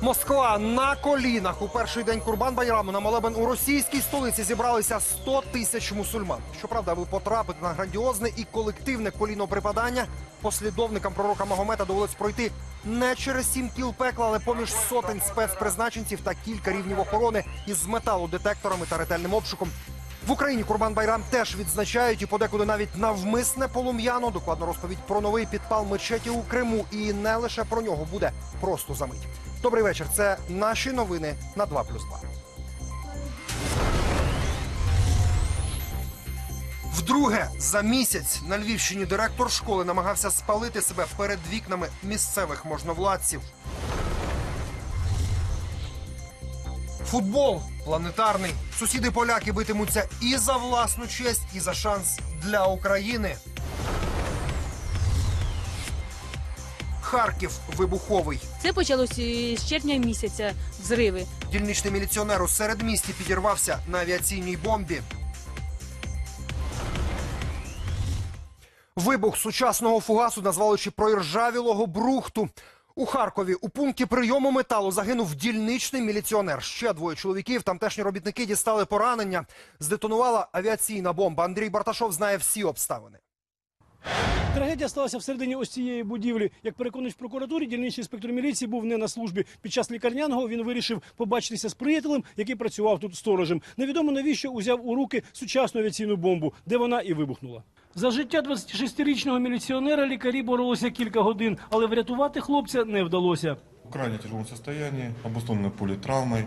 Москва на колінах у перший день Курбан Байраму на молебен у російській столиці зібралися 100 тисяч мусульман. Щоправда, аби потрапити на грандіозне і колективне коліноприпадання, послідовникам пророка Магомета довелось пройти не через сім кіл пекла, але поміж сотень спецпризначенців та кілька рівнів охорони із металодетекторами та ретельним обшуком. В Україні Курбан Байрам теж відзначають і подекуди навіть навмисне полум'яно. Докладно розповідь про новий підпал мечеті у Криму. І не лише про нього буде просто за мить. Добрий вечір. Це наші новини на 2+,2. Вдруге за місяць на Львівщині директор школи намагався спалити себе перед вікнами місцевих можновладців. Футбол планетарний. Сусіди поляки битимуться і за власну честь, і за шанс для України. Харків вибуховий. Це почалося з червня місяця взриви. Дільничний міліціонер у середмісті підірвався на авіаційній бомбі. Вибух сучасного фугасу назвали чи проіржавілого брухту. У Харкові у пункті прийому металу загинув дільничний міліціонер. Ще двоє чоловіків. Тамтешні робітники дістали поранення. Здетонувала авіаційна бомба. Андрій Барташов знає всі обставини. Трагедія сталася всередині ось цієї будівлі. Як переконують в прокуратурі, дільничний інспектор міліції був не на службі. Під час лікарняного він вирішив побачитися з приятелем, який працював тут сторожем. Невідомо навіщо узяв у руки сучасну авіаційну бомбу, де вона і вибухнула. За життя 26-річного міліціонера лікарі боролися кілька годин, але врятувати хлопця не вдалося. В крайне тяжелом состоянии, обусловлено политравмой.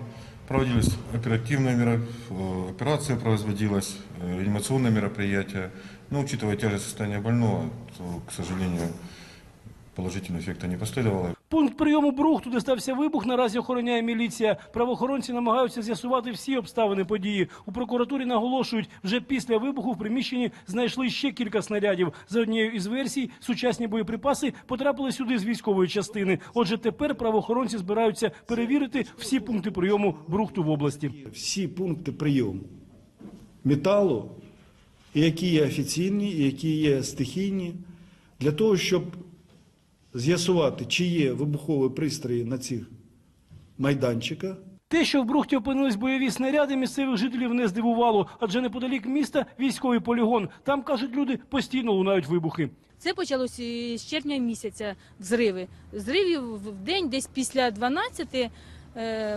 Проводились оперативные мера- э, операции, производилось э, реанимационное мероприятие. Но учитывая тяжесть состояния больного, то, к сожалению, положительного эффекта не последовало. Пункт прийому Брухту, де стався вибух, наразі охороняє міліція. Правоохоронці намагаються з'ясувати всі обставини події. У прокуратурі наголошують, вже після вибуху в приміщенні знайшли ще кілька снарядів. За однією із версій, сучасні боєприпаси потрапили сюди з військової частини. Отже, тепер правоохоронці збираються перевірити всі пункти прийому Брухту в області. всі пункти прийому металу, які є офіційні, і які є стихійні, для того, щоб з'ясувати, чи є вибухові пристрої на цих майданчиках. Те, що в Брухті опинились бойові снаряди, місцевих жителів не здивувало, адже неподалік міста військовий полігон. Там кажуть люди постійно лунають вибухи. Це почалося з червня місяця взриви. Взривів в день десь після 12 е,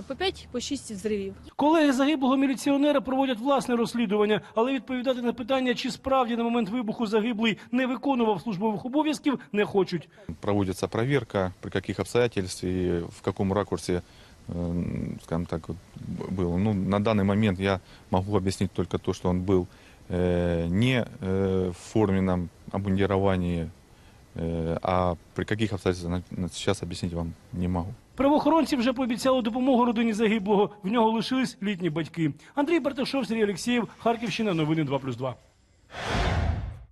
по 5 по 6 взривів. Колеги загиблого міліціонера проводять власне розслідування, але відповідати на питання, чи справді на момент вибуху загиблий не виконував службових обов'язків, не хочуть. проводится проверка, при каких обстоятельствах и в каком ракурсе, э, скажем так, вот б- был. Ну, на данный момент я могу объяснить только то, что он был э, не э, в форменном обмундировании, э, а при каких обстоятельствах на- на- сейчас объяснить вам не могу. Правоохоронці вже пообіцяли допомогу родині загиблого. В нього лишились літні батьки. Андрій Барташов, Сергій Олексєєв, Харківщина, новини 2+,2.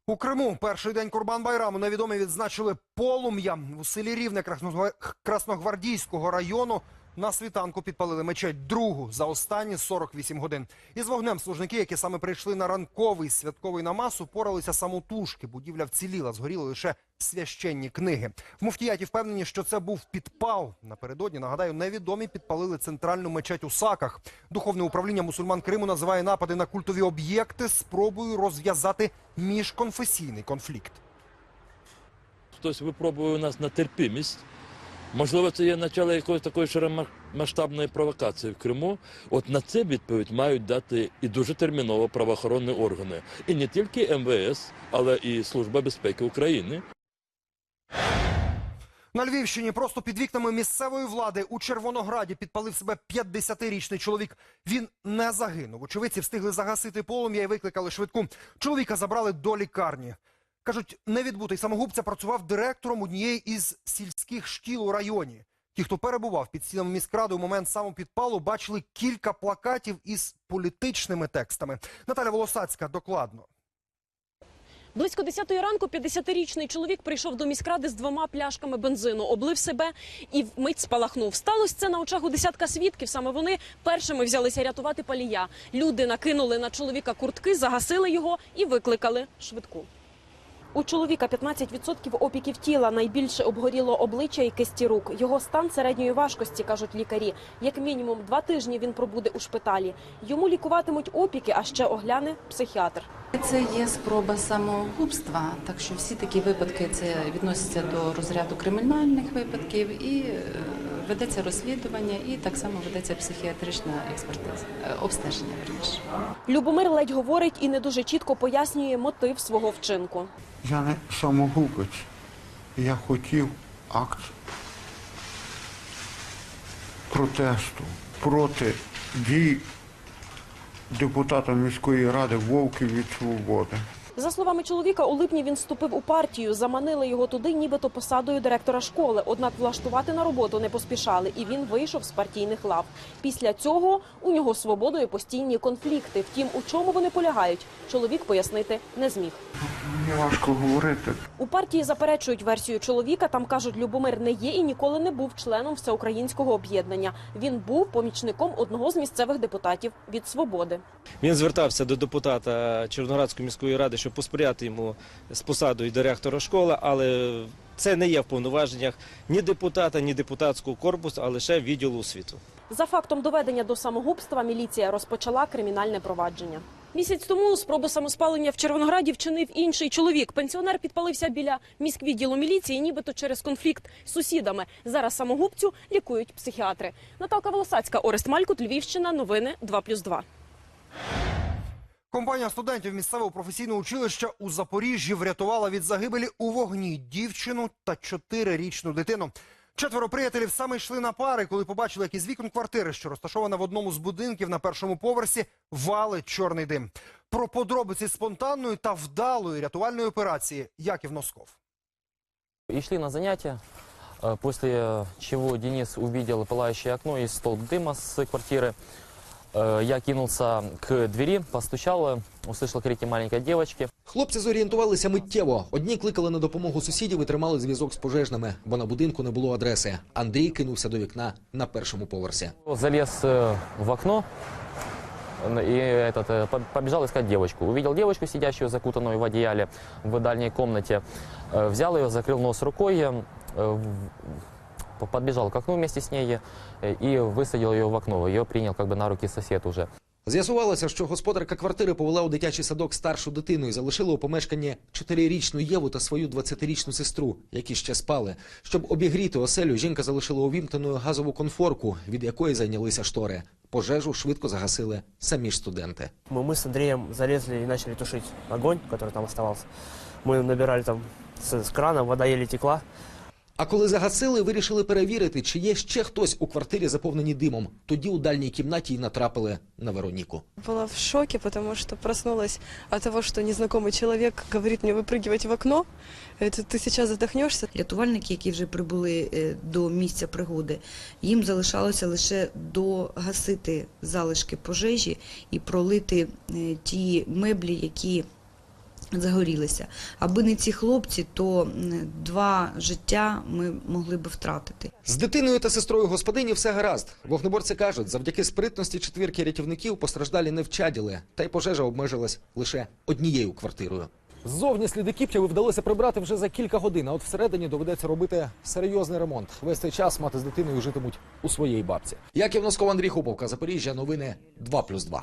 У Криму перший день Курбан Байраму невідомі відзначили полум'я у селі Рівне Красногва- Красногвардійського району. На світанку підпалили мечеть другу за останні 48 годин. Із вогнем служники, які саме прийшли на ранковий святковий намаз, упоралися самотужки. Будівля вціліла, згоріли лише священні книги. В муфтіяті впевнені, що це був підпал. Напередодні нагадаю, невідомі підпалили центральну мечеть у Саках. Духовне управління мусульман Криму називає напади на культові об'єкти спробою розв'язати міжконфесійний конфлікт. Хтось випробує у нас на терпимість. Можливо, це є начало якоїсь такої широмасштабної провокації в Криму. От на це відповідь мають дати і дуже терміново правоохоронні органи. І не тільки МВС, але і Служба безпеки України. На Львівщині просто під вікнами місцевої влади у Червонограді підпалив себе 50-річний чоловік. Він не загинув. Очевидці встигли загасити полум'я і викликали швидку. Чоловіка забрали до лікарні. Кажуть, невідбутий самогубця працював директором однієї із сільських шкіл у районі. Ті, хто перебував під стінами міськради у момент самопідпалу, бачили кілька плакатів із політичними текстами. Наталя Волосацька докладно. Близько 10 ранку 50-річний чоловік прийшов до міськради з двома пляшками бензину, облив себе і вмить спалахнув. Сталося це на очах у десятка свідків. Саме вони першими взялися рятувати палія. Люди накинули на чоловіка куртки, загасили його і викликали швидку. У чоловіка 15% опіків тіла, найбільше обгоріло обличчя і кисті рук. Його стан середньої важкості, кажуть лікарі. Як мінімум два тижні він пробуде у шпиталі. Йому лікуватимуть опіки, а ще огляне психіатр. Це є спроба самогубства, так що всі такі випадки це відносяться до розряду кримінальних випадків і е, ведеться розслідування, і так само ведеться психіатрична експертиза, е, обстеження верніше. Любомир ледь говорить і не дуже чітко пояснює мотив свого вчинку. Я не самогубець. Я хотів акт протесту проти дій депутата міської ради Вовків від Свободи. За словами чоловіка, у липні він вступив у партію. Заманили його туди, нібито посадою директора школи. Однак влаштувати на роботу не поспішали, і він вийшов з партійних лав. Після цього у нього свободою постійні конфлікти. Втім, у чому вони полягають, чоловік пояснити не зміг. Мені важко говорити. У партії заперечують версію чоловіка. Там кажуть, Любомир не є і ніколи не був членом всеукраїнського об'єднання. Він був помічником одного з місцевих депутатів від свободи. Він звертався до депутата Червоноградської міської ради, щоб посприяти йому з посадою директора школи, але це не є в повноваженнях ні депутата, ні депутатського корпусу, а лише відділу освіту. За фактом доведення до самогубства міліція розпочала кримінальне провадження. Місяць тому спробу самоспалення в Червонограді вчинив інший чоловік. Пенсіонер підпалився біля міськвідділу міліції, нібито через конфлікт з сусідами. Зараз самогубцю лікують психіатри. Наталка Волосацька, Орест Малькут, Львівщина. Новини 2+,2. Компанія студентів місцевого професійного училища у Запоріжжі врятувала від загибелі у вогні дівчину та чотирирічну дитину. Четверо приятелів саме йшли на пари, коли побачили, як із вікон квартири, що розташована в одному з будинків на першому поверсі, валить чорний дим. Про подробиці спонтанної та вдалої рятувальної операції Яків Носков. И шли на занятия, э, после чего Денис увидел пылающее окно и столб дыма с квартиры. Э, Я кинулся к двери, постучал, услышал крики маленькой девочки. Хлопці зорієнтувалися миттєво. Одні кликали на допомогу сусідів і тримали зв'язок з пожежними, бо на будинку не було адреси. Андрій кинувся до вікна на першому поверсі. Залез э, в окно э, и этот, э, по- побежал искать девочку. Увидел девочку, сидящую закутанную в одеяле в дальней комнате. Э, Взял ее, закрыл нос рукой, э, в- подбежал к окну вместе с ней э, и высадил ее в окно. Ее принял как бы на руки сосед уже. З'ясувалося, що господарка квартири повела у дитячий садок старшу дитину і залишила у помешканні чотирирічну Єву та свою 20-річну сестру, які ще спали. Щоб обігріти оселю, жінка залишила увімкненою газову конфорку, від якої зайнялися штори. Пожежу швидко загасили самі ж студенти. Мы, мы с Андреем залезли и начали тушить огонь, который там оставался. Мы набирали там с, с крана, вода еле текла. А коли загасили, вирішили перевірити, чи є ще хтось у квартирі заповненій димом. Тоді у дальній кімнаті й натрапили на Вероніку. Была в шоке, потому что проснулась от того, что незнакомый человек говорит мне выпрыгивать в окно. Это ты сейчас задохнешься. Рятувальники, які вже прибули е, до місця пригоди, їм залишалося лише догасити залишки пожежі і пролити е, ті меблі, які загорілися. Аби не ці хлопці, то два життя ми могли би втратити. З дитиною та сестрою господині все гаразд. Вогнеборці кажуть, завдяки спритності четвірки рятівників постраждалі не вчаділи, та й пожежа обмежилась лише однією квартирою. Ззовні сліди кіптяви вдалося прибрати вже за кілька годин, а от всередині доведеться робити серйозний ремонт. Весь цей час мати з дитиною житимуть у своїй бабці. Яків Носков, Андрій Хуповка, Запоріжжя, новини 2+,2.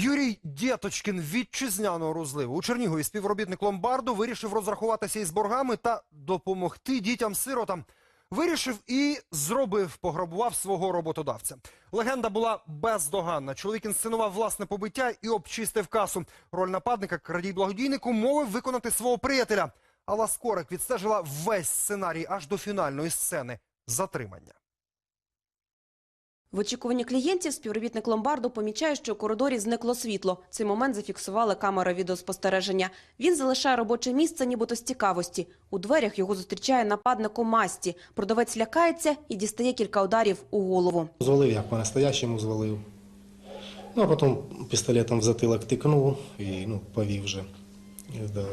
Юрій Дєточкін вітчизняного розливу у Чернігові співробітник ломбарду вирішив розрахуватися із боргами та допомогти дітям-сиротам. Вирішив і зробив, пограбував свого роботодавця. Легенда була бездоганна. Чоловік інсценував власне побиття і обчистив касу. Роль нападника крадій благодійнику мовив виконати свого приятеля. Алла Скорик відстежила весь сценарій аж до фінальної сцени затримання. В очікуванні клієнтів співробітник ломбарду помічає, що у коридорі зникло світло. Цей момент зафіксували камера відеоспостереження. Він залишає робоче місце, нібито з цікавості. У дверях його зустрічає нападник у масті. Продавець лякається і дістає кілька ударів у голову. Звалив, як по-настоящему звалив. Ну, а потім пістолетом в затилок тикнув і ну, повів вже.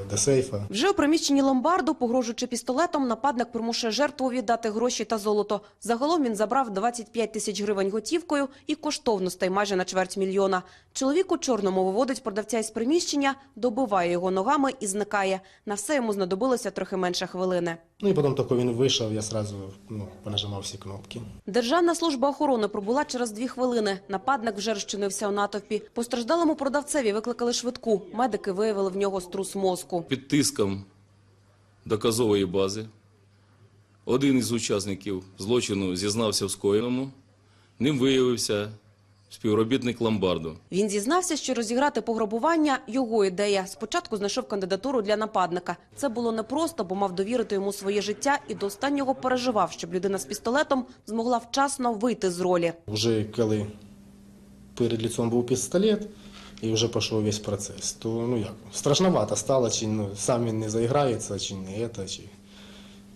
До, сейфа. Вже у приміщенні ломбарду, погрожуючи пістолетом, нападник примушує жертву віддати гроші та золото. Загалом він забрав 25 тисяч гривень готівкою і коштовностей майже на чверть мільйона. Чоловік у чорному виводить продавця із приміщення, добиває його ногами і зникає. На все йому знадобилося трохи менше хвилини. Ну і потім тільки він вийшов, я одразу ну, понажимав всі кнопки. Державна служба охорони пробула через дві хвилини. Нападник вже розчинився у натовпі. Постраждалому продавцеві викликали швидку. Медики виявили в нього струс мозку. Під тиском доказової бази один із учасників злочину зізнався в скоєному. Ним виявився співробітник ломбарду. Він зізнався, що розіграти пограбування – його ідея. Спочатку знайшов кандидатуру для нападника. Це було непросто, бо мав довірити йому своє життя і до останнього переживав, щоб людина з пістолетом змогла вчасно вийти з ролі. Вже коли перед лицом був пістолет, і вже пішов весь процес, то ну як, страшновато стало, чи ну, сам він не заіграється, чи не це, чи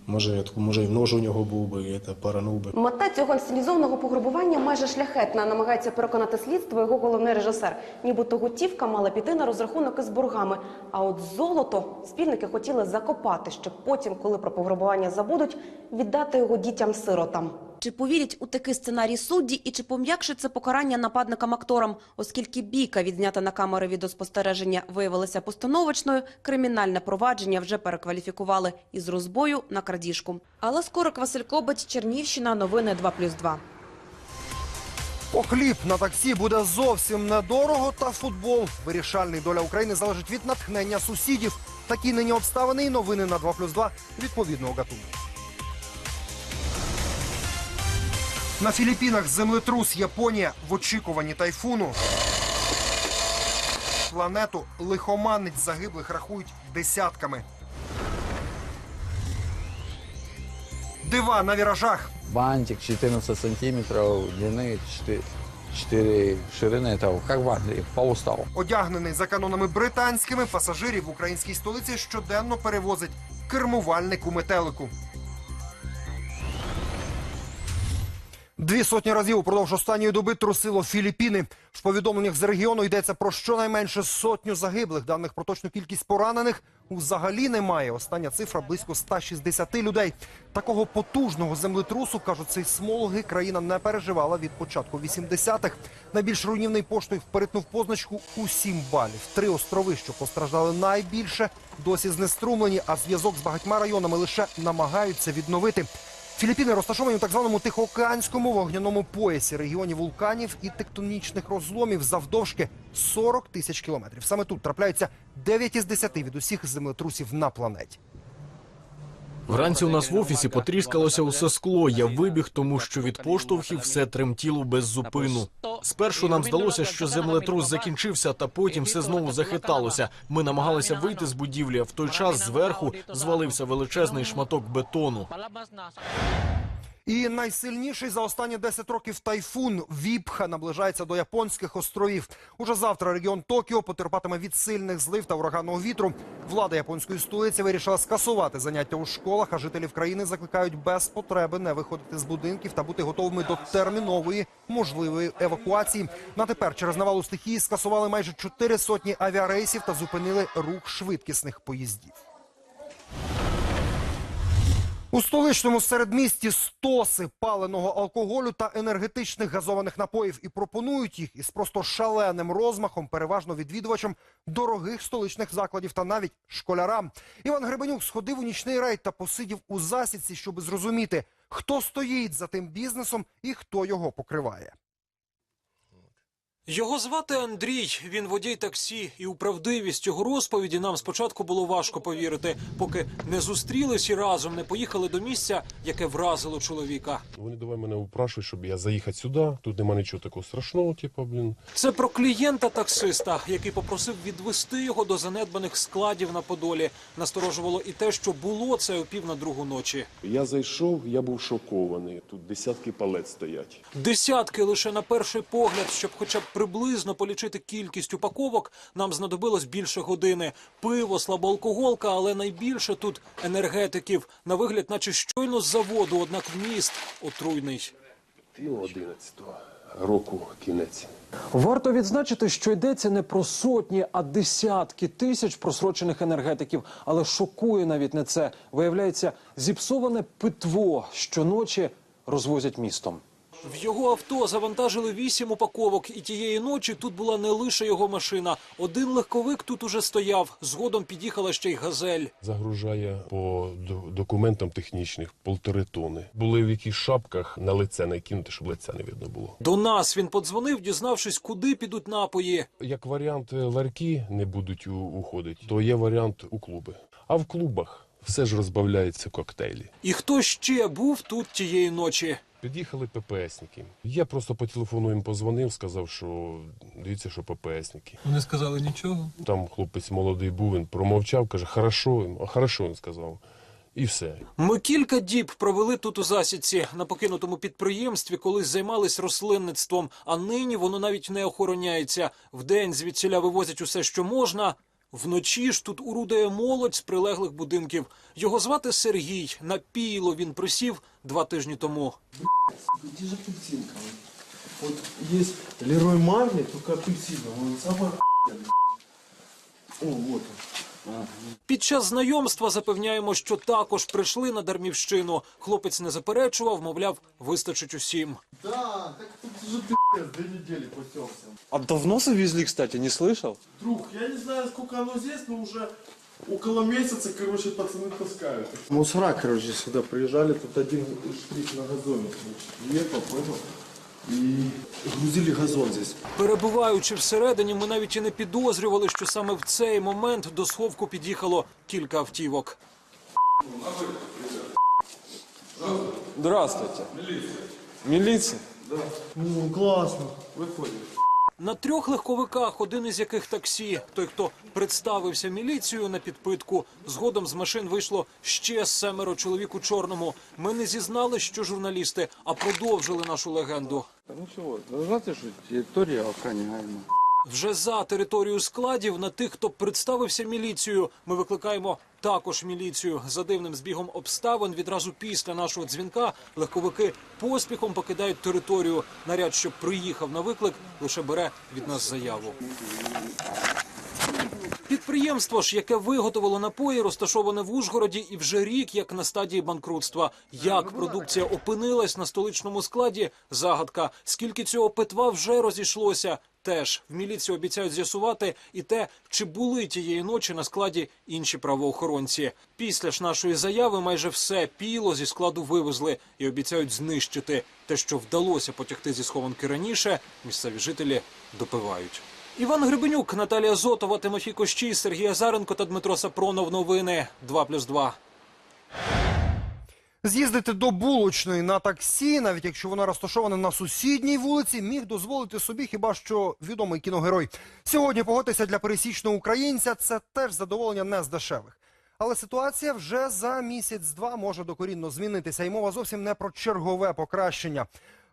може, може і нож у нього був би, це, паранув би. Мета цього інсценізованого пограбування майже шляхетна, намагається переконати слідство його головний режисер. Нібито готівка мала піти на розрахунок із боргами. А от золото спільники хотіли закопати, щоб потім, коли про пограбування забудуть, віддати його дітям-сиротам. Чи повірять у такий сценарій судді і чи пом'якшить це покарання нападникам-акторам? Оскільки бійка, відзнята на камери відеоспостереження, виявилася постановочною, кримінальне провадження вже перекваліфікували із розбою на крадіжку. Алла Скорик, Василь Кобець, Чернівщина, новини 2+,2. По хліб на таксі буде зовсім недорого, та футбол. Вирішальний доля України залежить від натхнення сусідів. Такі нині обставини і новини на 2 плюс 2 відповідного гатунку. На Філіппінах землетрус Японія в очікуванні тайфуну. Планету лихоманець загиблих рахують десятками. Дива на віражах. Бантик 14 сантиметров длины, 4, 4 ширины. Это как в Англии, по уставу. Одягнений за канонами британськими пасажирів в українській столиці щоденно перевозить кермувальник у метелику. Дві сотні разів упродовж останньої доби трусило Філіппіни. В повідомленнях з регіону йдеться про щонайменше сотню загиблих. Даних про точну кількість поранених взагалі немає. Остання цифра близько 160 людей. Такого потужного землетрусу, кажуть сейсмологи, країна не переживала від початку 80-х. Найбільш руйнівний поштовх перетнув позначку у 7 балів. Три острови, що постраждали найбільше, досі знеструмлені, а зв'язок з багатьма районами лише намагаються відновити. Філіппіни розташовані у так званому Тихоокеанському вогняному поясі регіоні вулканів і тектонічних розломів завдовжки 40 тисяч кілометрів. Саме тут трапляються 9 із 10 від усіх землетрусів на планеті. Вранці у нас в офісі потріскалося усе скло. Я вибіг, тому що від поштовхів все тремтіло без зупину. Спершу нам здалося, що землетрус закінчився, та потім все знову захиталося. Ми намагалися вийти з будівлі. а В той час зверху звалився величезний шматок бетону. І найсильніший за останні 10 років тайфун Віпха наближається до японських островів. Уже завтра регіон Токіо потерпатиме від сильних злив та ураганного вітру. Влада японської столиці вирішила скасувати заняття у школах, а жителів країни закликають без потреби не виходити з будинків та бути готовими до термінової можливої евакуації. На тепер через навалу стихії скасували майже чотири сотні авіарейсів та зупинили рух швидкісних поїздів. У столичному середмісті стоси паленого алкоголю та енергетичних газованих напоїв і пропонують їх із просто шаленим розмахом, переважно відвідувачам дорогих столичних закладів та навіть школярам. Іван Гребенюк сходив у нічний рейд та посидів у засідці, щоб зрозуміти, хто стоїть за тим бізнесом і хто його покриває. Його звати Андрій. Він водій таксі, і у правдивість його розповіді нам спочатку було важко повірити, поки не зустрілись і разом не поїхали до місця, яке вразило чоловіка. Вони давай мене упрашують, щоб я заїхати сюди. Тут нема нічого такого страшного, типу, блін. Це про клієнта таксиста, який попросив відвести його до занедбаних складів на Подолі. Насторожувало і те, що було це о пів на другу ночі. Я зайшов, я був шокований. Тут десятки палет стоять. Десятки лише на перший погляд, щоб хоча б приблизно полічити кількість упаковок, нам знадобилось більше години. Пиво, слабоалкоголка, але найбільше тут енергетиків. На вигляд, наче щойно з заводу, однак вміст отруйний. Пів одинадцятого. року кінець. Варто відзначити, що йдеться не про сотні, а десятки тисяч просрочених енергетиків. Але шокує навіть не це. Виявляється, зіпсоване питво щоночі розвозять містом. В його авто завантажили вісім упаковок, і тієї ночі тут була не лише його машина. Один легковик тут уже стояв. Згодом під'їхала ще й газель. Загружає по документам технічних полтори тони. Були в якихось шапках на лице накинути, щоб лиця не видно було. До нас він подзвонив, дізнавшись, куди підуть напої. Як варіант е, ларьки не будуть уходити, то є варіант у клуби. А в клубах все ж розбавляється коктейлі. І хто ще був тут тієї ночі? Під'їхали ППСники. Я просто по телефону їм позвонив, сказав, що дивіться, що ППСники. Вони сказали нічого. Там хлопець молодий був, він промовчав, каже, хорошо, а хорошо він сказав. І все. Ми кілька діб провели тут у засідці на покинутому підприємстві, колись займались рослинництвом, а нині воно навіть не охороняється. Вдень звідсіля вивозять усе, що можна. Вночі ж тут урудає молодь з прилеглих будинків. Його звати Сергій. На піло він присів два тижні тому. Где же апельсинка? Вот есть Лерой Марли, только апельсиновый. Он самый охуенный. О, вот он. Під час знайомства запевняємо, що також прийшли на Дармівщину. Хлопець не заперечував, мовляв, вистачить усім. Да, так тут же ты две недели пустился. А давно завезли, кстати, не слышал? Друг, я не знаю, сколько оно здесь, но уже около месяца, короче, пацаны таскают. Мусора, короче, сюда приезжали, тут один штрих на газоне, ехал, понял? И грузили газон здесь. Перебуваючи всередині, ми навіть і не підозрювали, що саме в цей момент до сховку під'їхало кілька автівок. Здравствуйте. Милиция? Ну, класно. Выходим. На трьох легковиках, один із яких таксі. Той, хто представився міліцією на підпитку. Згодом з машин вийшло ще семеро чоловік у чорному. Ми не зізнали, що журналісти, а продовжили нашу легенду. Ну чего, знаєте, що територія охраняємо. охраняема. Вже за територію складів на тих, хто представився міліцією, ми викликаємо також міліцію. За дивним збігом обставин відразу після нашого дзвінка легковики поспіхом покидають територію. Наряд, що приїхав на виклик, лише бере від нас заяву. Підприємство ж, яке виготовило напої, розташоване в Ужгороді і вже рік як на стадії банкрутства. Як продукція опинилась на столичному складі? Загадка. Скільки цього питва вже розійшлося? Теж в міліції обіцяють з'ясувати і те, чи були тієї ночі на складі інші правоохоронці. Після ж нашої заяви майже все піло зі складу вивезли і обіцяють знищити. Те, що вдалося потягти зі схованки раніше, місцеві жителі допивають. Іван Гребенюк, Наталія Зотова, Тимофій Кощій, Сергій Азаренко та Дмитро Сапронов. Новини 2+,2. З'їздити до булочної на таксі, навіть якщо вона розташована на сусідній вулиці, міг дозволити собі хіба що відомий кіногерой. Сьогодні погодитися для пересічного українця це теж задоволення не з дешевих. Але ситуація вже за місяць-два може докорінно змінитися, і мова зовсім не про чергове покращення.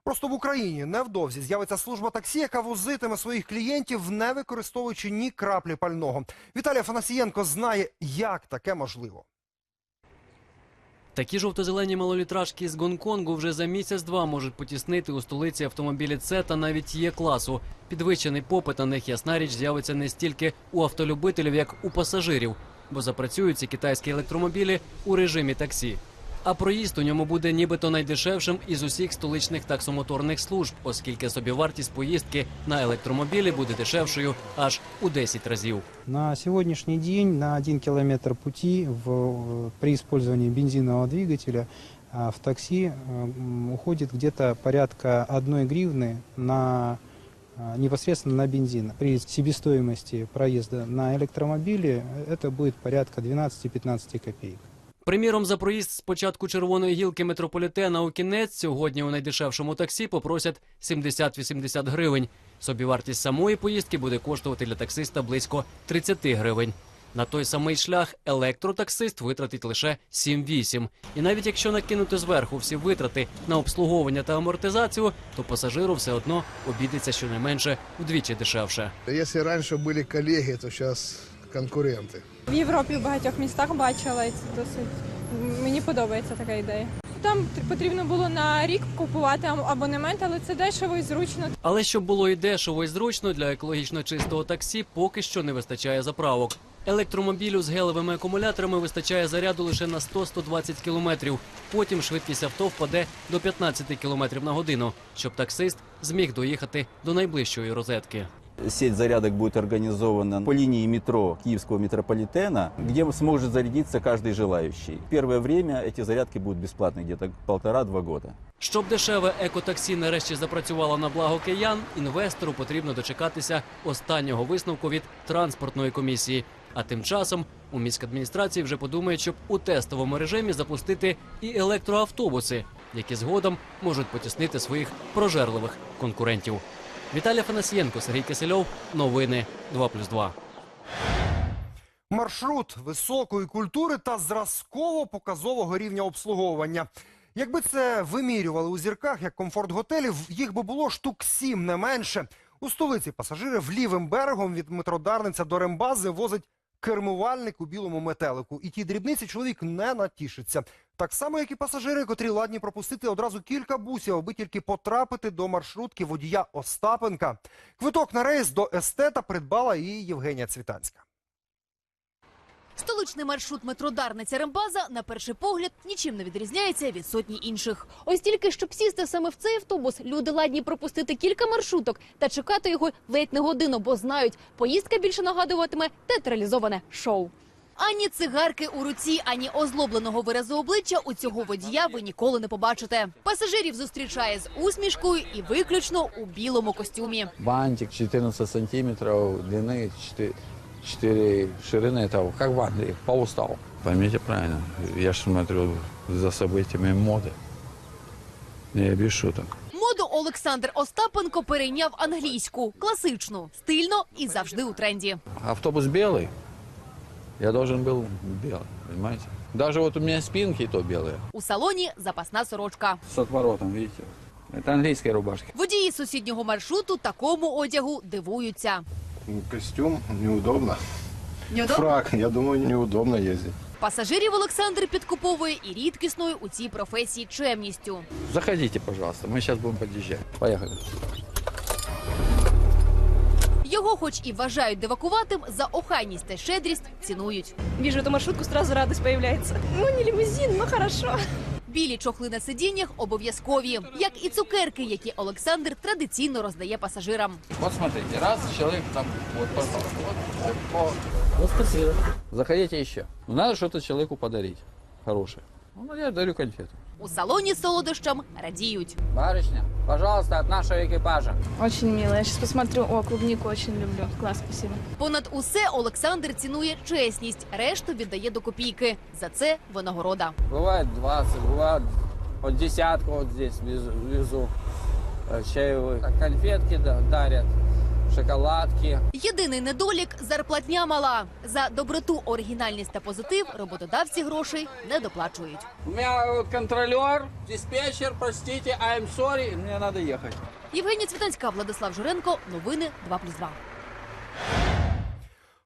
Просто в Україні невдовзі з'явиться служба таксі, яка возитиме своїх клієнтів, не використовуючи ні краплі пального. Віталій Афанасієнко знає, як таке можливо. Такі жовто-зелені малолітражки з Гонконгу вже за місяць-два можуть потіснити у столиці автомобілі С та навіть є класу. Підвищений попит на них, ясна річ, з'явиться не стільки у автолюбителів, як у пасажирів, бо запрацюють ці китайські електромобілі у режимі таксі. А проїзд у ньому буде нібито найдешевшим із усіх столичних таксомоторних служб, оскільки собівартість поїздки на електромобілі буде дешевшою аж у 10 разів. На сегодняшний день на 1 километр пути в, при использовании бензинового двигателя а, в такси э, м, уходит где-то порядка одной гривны на а, непосредственно на бензин. При себестоимости проезда на электромобиле это будет порядка 12-15 копеек. Приміром, за проїзд з початку червоної гілки метрополітена у кінець сьогодні у найдешевшому таксі попросять 70-80 гривень. Собівартість самої поїздки буде коштувати для таксиста близько 30 гривень. На той самий шлях електротаксист витратить лише 7-8. І навіть якщо накинути зверху всі витрати на обслуговування та амортизацію, то пасажиру все одно обійдеться щонайменше вдвічі дешевше. Если раньше были коллеги, то сейчас конкуренты. В Європі в багатьох містах бачила і це досить. Мені подобається така ідея. Там потрібно було на рік купувати абонемент, але це дешево і зручно. Але щоб було і дешево, і зручно для екологічно чистого таксі, поки що не вистачає заправок. Електромобілю з гелевими акумуляторами вистачає заряду лише на 100-120 кілометрів. Потім швидкість авто впаде до 15 кілометрів на годину, щоб таксист зміг доїхати до найближчої розетки. Сеть зарядок будет организована по линии метро Киевского метрополитена, где сможет зарядиться каждый желающий. Первое время эти зарядки будут бесплатны, где-то полтора-два года. Щоб дешеве екотаксі нарешті запрацювало на благо киян, інвестору потрібно дочекатися останнього висновку від транспортної комісії. А тим часом у міськадміністрації вже подумають, щоб у тестовому режимі запустити і електроавтобуси, які згодом можуть потіснити своїх прожерливих конкурентів. Віталій Фанасієнко, Сергій Кисельов. Новини 2+,2. Маршрут високої культури та зразково-показового рівня обслуговування. Якби це вимірювали у зірках як комфорт готелів, їх би було штук сім не менше. У столиці пасажирів лівим берегом від метродарниця до рембази возить кермувальник у білому метелику. І ті дрібниці чоловік не натішиться. Так само, як і пасажири, котрі ладні пропустити одразу кілька бусів, аби тільки потрапити до маршрутки водія Остапенка. Квиток на рейс до естета придбала і Євгенія Цвітанська. Столичний маршрут метро Дарниця Рембаза на перший погляд нічим не відрізняється від сотні інших. Ось тільки щоб сісти саме в цей автобус, люди ладні пропустити кілька маршруток та чекати його ледь не годину, бо знають, поїздка більше нагадуватиме театралізоване шоу. Ані цигарки у руці, ані озлобленого виразу обличчя у цього водія ви ніколи не побачите. Пасажирів зустрічає з усмішкою і виключно у білому костюмі. Бантик 14 сантиметров длины, 4, 4 ширины. Это как в Англии, по уставу. Поймите правильно, я же смотрю за событиями моды. Не без шуток. Моду Олександр Остапенко перейняв англійську, класичну, стильно і завжди у тренді. Автобус белый, я должен был белый, понимаете? Даже вот у меня спинки и то белые. У салоні запасна сорочка. С отворотом, видите? Это английские рубашки. Водії сусіднього маршруту такому одягу дивуються. Ну, Костюм неудобно. Неудобно? Фрак, я думаю, неудобно ездить. Пасажирів Олександр підкуповує і рідкісною у цій професії чемністю. Заходите, пожалуйста, мы сейчас будем подъезжать. Поехали. Його, хоч і вважають девакуватим, за охайність та щедрість цінують. Вижу эту маршрутку, сразу радость появляется. Ну, не лимузин, но хорошо. Білі чохли на сидіннях обов'язкові, як і цукерки, які Олександр традиційно роздає пасажирам. От смотрите, раз чоловік там, вот, пожалуйста, спасибо. Заходите ще. Надо щось чоловіку подарити. Хороше. Ну, я дарю конфету. У салоні солодощам радіють. Барышня, пожалуйста, от нашего экипажа. Очень мило. Я сейчас посмотрю. О, клубнику очень люблю. Класс, спасибо. Понад усе Олександр цінує чесність, решту віддає до копійки. За це винагорода. Бывает 20, бывает вот десятку вот здесь везу, везу. Э, чаевых. Так, Конфетки да- дарят, шоколадки. Єдиний недолік зарплатня мала. За доброту, оригінальність та позитив роботодавці грошей не доплачують. У меня вот контролер, диспетчер, простите, I'm sorry, мне надо ехать. Євгенія Цвітанська, Владислав Журенко. Новини 2+,2.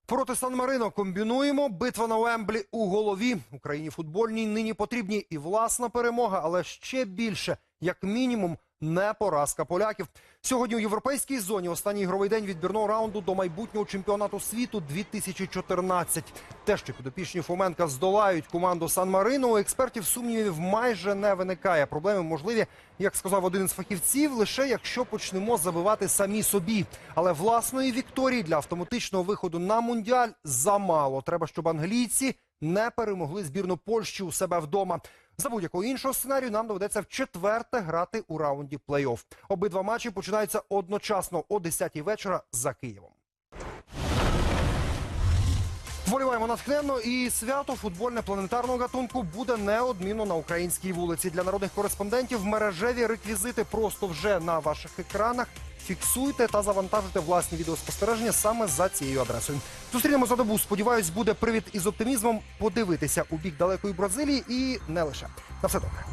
Проти Сан-Марино комбінуємо. Битва на Уемблі у голові. Україні футбольній нині потрібні і власна перемога, але ще більше, як мінімум, не поразка поляків. Сьогодні у європейській зоні останній ігровий день відбірного раунду до майбутнього чемпіонату світу 2014. Те, що підопічні Фоменка здолають команду Сан-Марино, у експертів сумнівів майже не виникає. Проблеми можливі, як сказав один із фахівців, лише якщо почнемо забивати самі собі. Але власної вікторії для автоматичного виходу на мундіаль замало. Треба, щоб англійці не перемогли збірну Польщі у себе вдома. За будь-якого іншого сценарію нам доведеться в четверте грати у раунді плей-офф. Обидва матчі починаються одночасно о 10-й вечора за Києвом. Вболіваємо натхненно і свято футбольне планетарного гатунку буде неодмінно на українській вулиці. Для народних кореспондентів мережеві реквізити просто вже на ваших екранах. Фіксуйте та завантажуйте власні відеоспостереження саме за цією адресою. Зустрінемо за добу. Сподіваюсь, буде привід із оптимізмом подивитися у бік далекої Бразилії і не лише. На все добре.